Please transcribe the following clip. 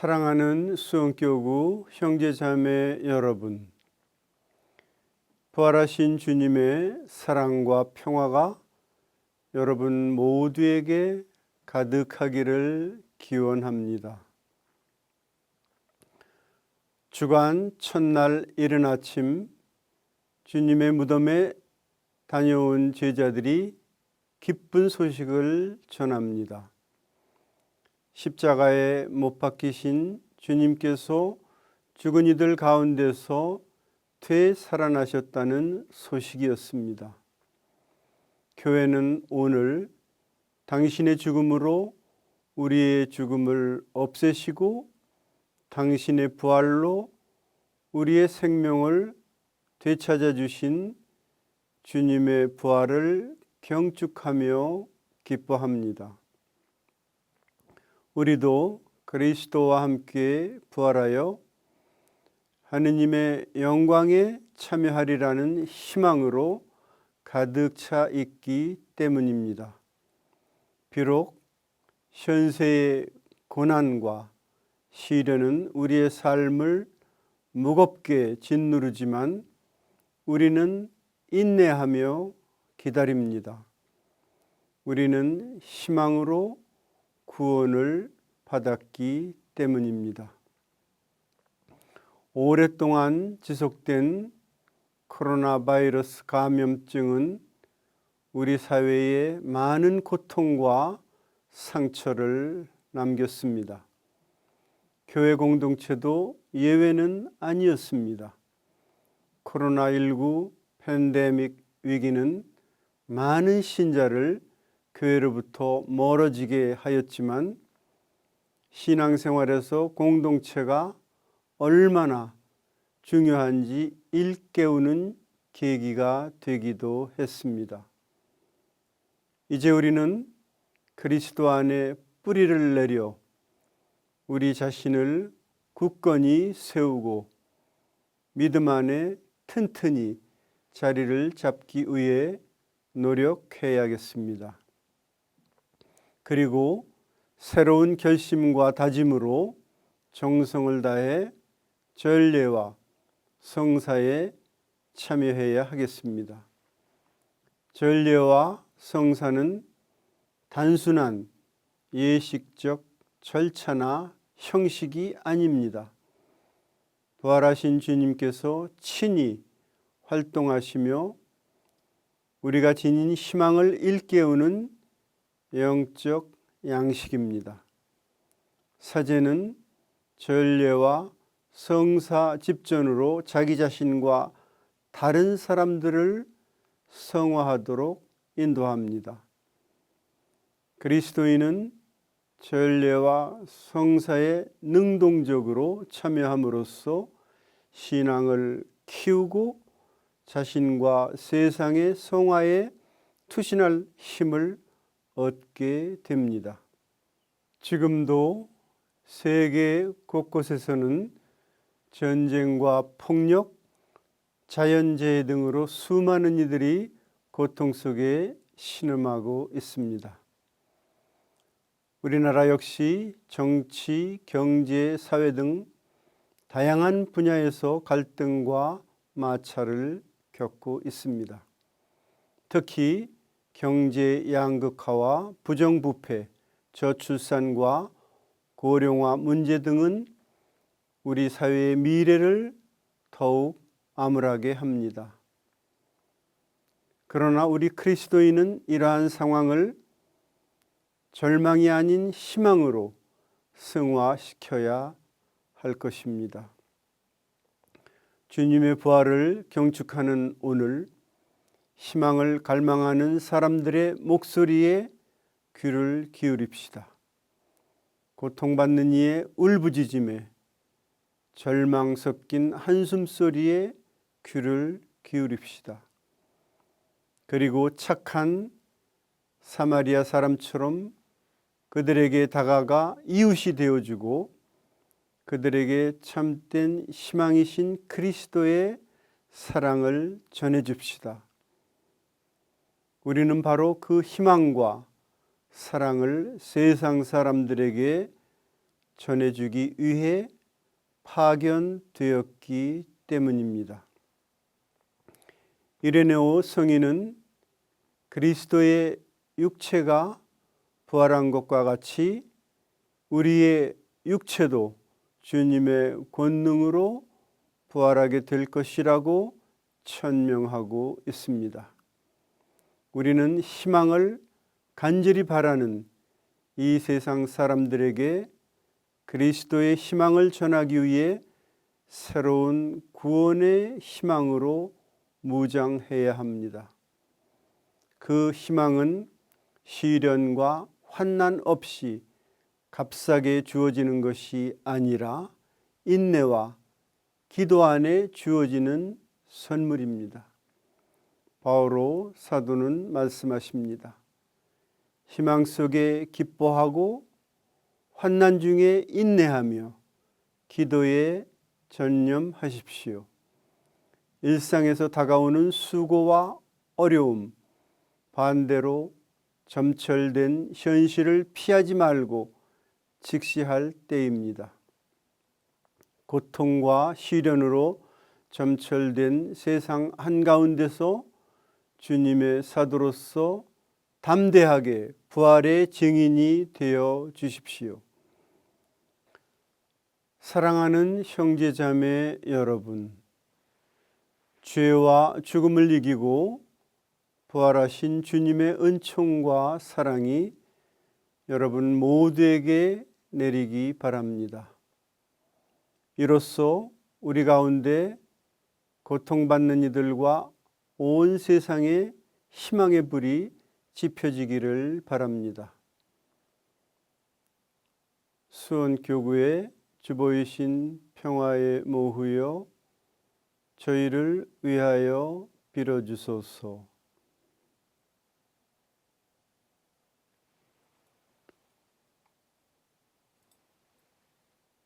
사랑하는 수원교구 형제자매 여러분, 부활하신 주님의 사랑과 평화가 여러분 모두에게 가득하기를 기원합니다. 주간 첫날 이른 아침 주님의 무덤에 다녀온 제자들이 기쁜 소식을 전합니다. 십자가에 못 박히신 주님께서 죽은 이들 가운데서 되살아나셨다는 소식이었습니다. 교회는 오늘 당신의 죽음으로 우리의 죽음을 없애시고 당신의 부활로 우리의 생명을 되찾아 주신 주님의 부활을 경축하며 기뻐합니다. 우리도 그리스도와 함께 부활하여 하느님의 영광에 참여하리라는 희망으로 가득 차 있기 때문입니다. 비록 현세의 고난과 시련은 우리의 삶을 무겁게 짓누르지만 우리는 인내하며 기다립니다. 우리는 희망으로 구원을 받았기 때문입니다. 오랫동안 지속된 코로나 바이러스 감염증은 우리 사회에 많은 고통과 상처를 남겼습니다. 교회 공동체도 예외는 아니었습니다. 코로나19 팬데믹 위기는 많은 신자를 교회로부터 멀어지게 하였지만 신앙생활에서 공동체가 얼마나 중요한지 일깨우는 계기가 되기도 했습니다. 이제 우리는 그리스도 안에 뿌리를 내려 우리 자신을 굳건히 세우고 믿음 안에 튼튼히 자리를 잡기 위해 노력해야겠습니다. 그리고 새로운 결심과 다짐으로 정성을 다해 전례와 성사에 참여해야 하겠습니다. 전례와 성사는 단순한 예식적 절차나 형식이 아닙니다. 부활하신 주님께서 친히 활동하시며 우리가 지닌 희망을 일깨우는 영적 양식입니다. 사제는 전례와 성사 집전으로 자기 자신과 다른 사람들을 성화하도록 인도합니다. 그리스도인은 전례와 성사에 능동적으로 참여함으로써 신앙을 키우고 자신과 세상의 성화에 투신할 힘을 얻게 됩니다. 지금도 세계 곳곳에서는 전쟁과 폭력, 자연재해 등으로 수많은 이들이 고통 속에 신음하고 있습니다. 우리나라 역시 정치, 경제, 사회 등 다양한 분야에서 갈등과 마찰을 겪고 있습니다. 특히 경제 양극화와 부정부패, 저출산과 고령화 문제 등은 우리 사회의 미래를 더욱 암울하게 합니다. 그러나 우리 그리스도인은 이러한 상황을 절망이 아닌 희망으로 승화시켜야 할 것입니다. 주님의 부활을 경축하는 오늘 희망을 갈망하는 사람들의 목소리에 귀를 기울입시다. 고통받는 이의 울부짖음에 절망 섞인 한숨 소리에 귀를 기울입시다. 그리고 착한 사마리아 사람처럼 그들에게 다가가 이웃이 되어주고 그들에게 참된 희망이신 그리스도의 사랑을 전해줍시다. 우리는 바로 그 희망과 사랑을 세상 사람들에게 전해주기 위해 파견되었기 때문입니다. 이레네오 성인은 그리스도의 육체가 부활한 것과 같이 우리의 육체도 주님의 권능으로 부활하게 될 것이라고 천명하고 있습니다. 우리는 희망을 간절히 바라는 이 세상 사람들에게 그리스도의 희망을 전하기 위해 새로운 구원의 희망으로 무장해야 합니다. 그 희망은 시련과 환난 없이 값싸게 주어지는 것이 아니라 인내와 기도 안에 주어지는 선물입니다. 바오로 사도는 말씀하십니다. 희망 속에 기뻐하고 환난 중에 인내하며 기도에 전념하십시오. 일상에서 다가오는 수고와 어려움, 반대로 점철된 현실을 피하지 말고 직시할 때입니다. 고통과 시련으로 점철된 세상 한가운데서 주님의 사도로서 담대하게 부활의 증인이 되어 주십시오. 사랑하는 형제자매 여러분, 죄와 죽음을 이기고 부활하신 주님의 은총과 사랑이 여러분 모두에게 내리기 바랍니다. 이로써 우리 가운데 고통받는 이들과 온 세상에 희망의 불이 지펴지기를 바랍니다. 수원교구의 주보이신 평화의 모후여 저희를 위하여 빌어주소서.